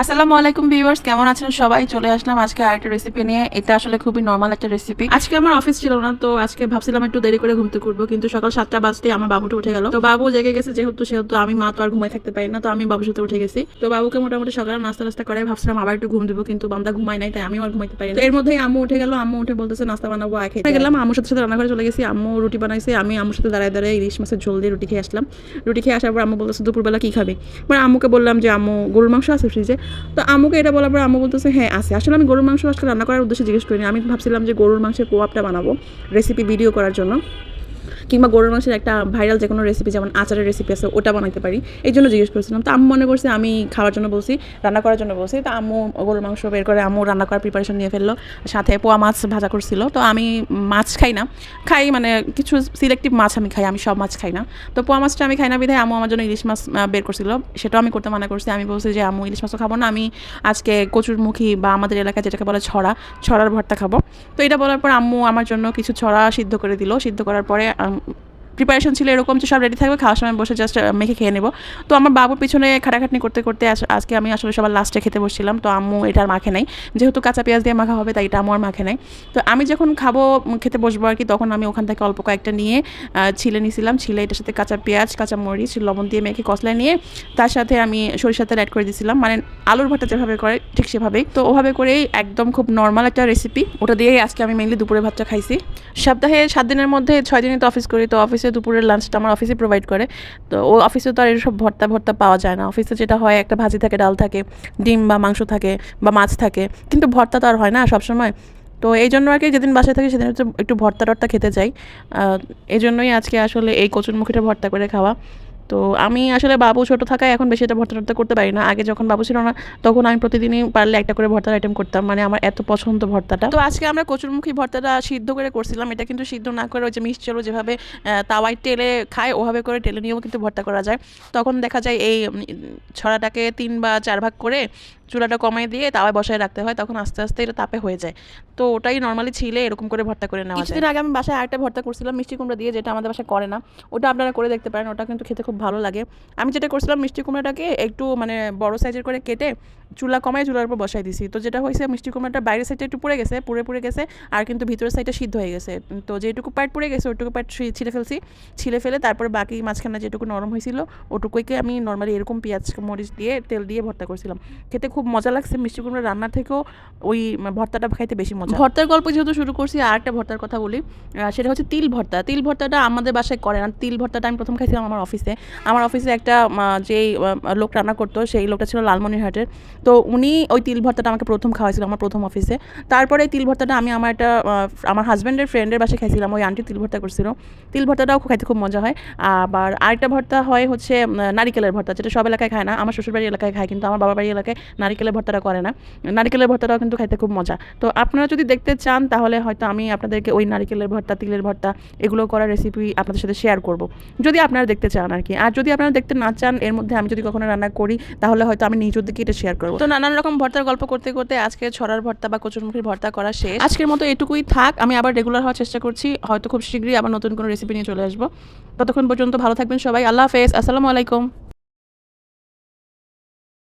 আসসালামু আলাইকুম ভিউয়ার্স, কেমন আছেন সবাই? চলে আসলাম আজকে আরেকটা রেসিপি নিয়ে। এটা আসলে খুবই নর্মাল একটা রেসিপি আজকে আমার অফিস ছিল না, তো আজকে ভাবছিলাম একটু দেরি করে ঘুমতে করব কিন্তু সকাল সাতটা বাজতে আমার বাবুটা উঠে গেল। তো বাবু জেগে গেছে, যেহেতু সেহেতু আমি মা তো আর ঘুমাই থাকতে পারি না, তো আমি বাবুর সাথে উঠে গেছি। তো বাবুকে মোটামুটি সকালে নাস্তা নাস্তা করে ভাবছিলাম, আবার একটু ঘুম দেবো, কিন্তু বান্দা ঘুমাই নাই, তাই আমি আর ঘুমাইতে পারি এর মধ্যেই আম্মু উঠে গেল, আম্মু উঠে বলতেছে, নাস্তা বানাবো আগে গেলাম, আম্মুর সাথে সাথে রান্না করে চলে গেছি, আম্মু রুটি বানাইছে, আমি আম্মুর সাথে দাঁড়ায় দাঁড়ায় ইলিশ মাছের ঝোল দিয়ে রুটি খেয়ে আসলাম। রুটি খেয়ে আসার পর আম্মু বলতেছে, দুপুরবেলা কি খাবে? এবার আম্মুকে বললাম যে, আম্মু, গরুর মাংস আছে ফ্রিজে তো আমুকে এটা বলার পর আমু বলতেছে হ্যাঁ আছে। আসলে আমি গরুর মাংস আজকে রান্না করার উদ্দেশ্যে জিজ্ঞেস করিনি। আমি ভাবছিলাম যে গরুর মাংসের কোয়াপটা বানাবো রেসিপি ভিডিও করার জন্য। কিংবা গরুর মাংসের একটা ভাইরাল যে কোনো রেসিপি যেমন আচারের রেসিপি আছে, ওটা বানাতে পারি। এই জন্য জিজ্ঞেস করছিলাম। তো আম্মু মনে করছে, আমি খাওয়ার জন্য বলছি, রান্না করার জন্য বলছি। তো আম্মু গরুর মাংস বের করে আম্মু রান্না করার প্রিপারেশন নিয়ে ফেলল। সাথে পোয়া মাছ ভাজা করছিল। তো আমি মাছ খাই না। খাই মানে কিছু সিলেক্টিভ মাছ আমি খাই, আমি সব মাছ খাই না। তো পোয়া মাছটা আমি খাই না বিধায় আম্মু আমার জন্য ইলিশ মাছ বের করছিল। সেটাও আমি করতে মানা করছি। আমি বলছি যে, আম্মু, ইলিশ মাছও খাব না। আমি আজকে কচুরমুখী বা আমাদের এলাকায় যেটাকে বলে ছড়া, ছড়ার ভর্তা খাব। তো এটা বলার পর আম্মু আমার জন্য কিছু ছড়া সিদ্ধ করে দিল। সিদ্ধ করার পরে don't প্রিপারেশন ছিল এরকম যে সব রেডি থাকবে, খাওয়ার সময় বসে জাস্ট মেখে খেয়ে নেব। তো আমার বাবুর পিছনে খাটাখাটনি করতে করতে আজ- আজকে আমি আসলে সবার লাস্টে খেতে বসছিলাম। তো আম্মু এটার মাখে নাই। যেহেতু কাঁচা পেঁয়াজ দিয়ে মাখা হবে, তাই এটা আমার মাখে নাই। তো আমি যখন খাব খেতে বসবো আর কি, তখন আমি ওখান থেকে অল্প কয়েকটা নিয়ে ছিলে নিয়েছিলাম ছিলে এটার সাথে কাঁচা পেঁয়াজ, কাঁচা মরিচ, লবণ দিয়ে মেখে কসলায় নিয়ে, তার সাথে আমি সরিষার তেল অ্যাড করে দিয়েছিলাম মানে আলুর ভর্তা যেভাবে করে, ঠিক সেভাবেই। তো ওভাবে করেই একদম খুব নর্মাল একটা রেসিপি ওটা দিয়েই আজকে আমি মেনলি দুপুরে ভাতটা খাইছি। সপ্তাহে সাত দিনের মধ্যে ছয় দিনই তো অফিস করি। তো অফিসে দুপুরের লাঞ্চটা আমার অফিসে প্রোভাইড করে। তো ও অফিসে তো আর এসব ভর্তা ভর্তা পাওয়া যায় না। অফিসে যেটা হয়, একটা ভাজি থাকে, ডাল থাকে, ডিম বা মাংস থাকে বা মাছ থাকে। কিন্তু ভর্তা তো আর হয় না সবসময়। তো এই জন্য আর কি যেদিন বাসায় থাকি সেদিন হচ্ছে একটু ভর্তা টর্তা খেতে চাই এই জন্যই আজকে আসলে এই কচুর মুখিটা ভর্তা করে খাওয়া। তো আমি আসলে বাবু ছোট থাকায় এখন বেশি এটা ভর্তা টর্তা করতে পারি না। আগে যখন বাবু ছিল না তখন আমি প্রতিদিনই পারলে একটা করে ভর্তার আইটেম করতাম। মানে আমার এত পছন্দ ভর্তাটা। তো আজকে আমরা কচুরমুখী ভর্তাটা সিদ্ধ করে করছিলাম। এটা কিন্তু সিদ্ধ না করে ওই যে মিষ্টি আলু যেভাবে তাওয়ায় টেলে খায় ওভাবে করে টেলে নিয়েও কিন্তু ভর্তা করা যায়। তখন দেখা যায় এই ছড়াটাকে তিন বা চার ভাগ করে চুলাটা কমাই দিয়ে তাওয়ায় বসায় রাখতে হয়। তখন আস্তে আস্তে এটা তাপে হয়ে যায়। তো ওটাই নর্মালি ছিলে এরকম করে ভর্তা করে নেওয়া যায়। কিছুদিন আগে আমি বাসায় আরেকটা ভর্তা করছিলাম মিষ্টি কুমড়া দিয়ে যেটা আমাদের বাসায় করে না। ওটা আপনারা করে দেখতে পারেন। ওটা কিন্তু খেতে খুব ভালো লাগে। আমি যেটা করছিলাম মিষ্টি কুমড়াটাকে একটু মানে বড় সাইজের করে কেটে চুলা কমায় চুলার উপর বসাই দিছি। তো যেটা হয়েছে, মিষ্টি কুমড়াটা বাইরের সাইডটা একটু পুড়ে গেছে, পুড়ে পুড়ে গেছে, আর কিন্তু ভিতরের সাইডটা সিদ্ধ হয়ে গেছে। তো যেটুকু পার্ট পুড়ে গেছে ওইটুকু পার্ট ছিঁড়ে ফেলছি। ছিঁড়ে ফেলে তারপরে বাকি মাঝখানে যেটুকু নরম হয়েছিল, ওটুকুইকে আমি নর্মালি এরকম পেঁয়াজ, মরিচ দিয়ে তেল দিয়ে ভর্তা করছিলাম। খেতে খুব মজা লাগছে। মিষ্টি কুমড়া রান্না থেকেও ওই ভর্তাটা খাইতে বেশি মজা। ভর্তার গল্প যেহেতু শুরু করছি আর একটা ভর্তার কথা বলি। সেটা হচ্ছে তিল ভর্তা। তিল ভর্তাটা আমাদের বাসায় করে না। তিল ভর্তাটা আমি প্রথম খাইছিলাম আমার অফিসে আমার অফিসে একটা যেই লোক রান্না করতো, সেই লোকটা ছিল লালমনিরহাটের। তো উনি ওই তিল ভর্তাটা আমাকে প্রথম খাওয়াইছিল আমার প্রথম অফিসে। তারপরে তিল ভর্তাটা আমি আমার একটা আমার হাজব্যান্ডের ফ্রেন্ডের বাসায় খাইছিলাম, ওই আন্টি তিল ভর্তা করছিল। তিল ভর্তাটাও খাইতে খুব মজা হয়। আবার আরেকটা ভর্তা হয় হচ্ছে নারিকেলের ভর্তা, যেটা সব এলাকায় খায় না। আমার শ্বশুরবাড়ি এলাকায় খায়, কিন্তু আমার বাবার বাড়ি এলাকায় নারিকেলের ভর্তাটা করে না। নারিকেলের ভর্তাটাও কিন্তু খাইতে খুব মজা। তো আপনারা যদি দেখতে চান, তাহলে হয়তো আমি আপনাদেরকে ওই নারিকেলের ভর্তা, তিলের ভর্তা, এগুলো করার রেসিপি আপনাদের সাথে শেয়ার করব। যদি আপনারা দেখতে চান আর কি আর যদি আপনারা দেখতে না চান এর মধ্যে আমি যদি কখনো রান্না করি তাহলে হয়তো আমি নিজের দিকে এটা শেয়ার করব। তো নানান রকম ভর্তার গল্প করতে করতে আজকে ছড়ার ভর্তা বা কচুরমুখির ভর্তা করা শেষ। আজকের মতো এটুকুই থাক আমি আবার রেগুলার হওয়ার চেষ্টা করছি হয়তো খুব শীঘ্রই আবার নতুন কোনো রেসিপি নিয়ে চলে আসব। ততক্ষণ পর্যন্ত ভালো থাকবেন সবাই আল্লাহ হাফেজ আসসালামু আলাইকুম।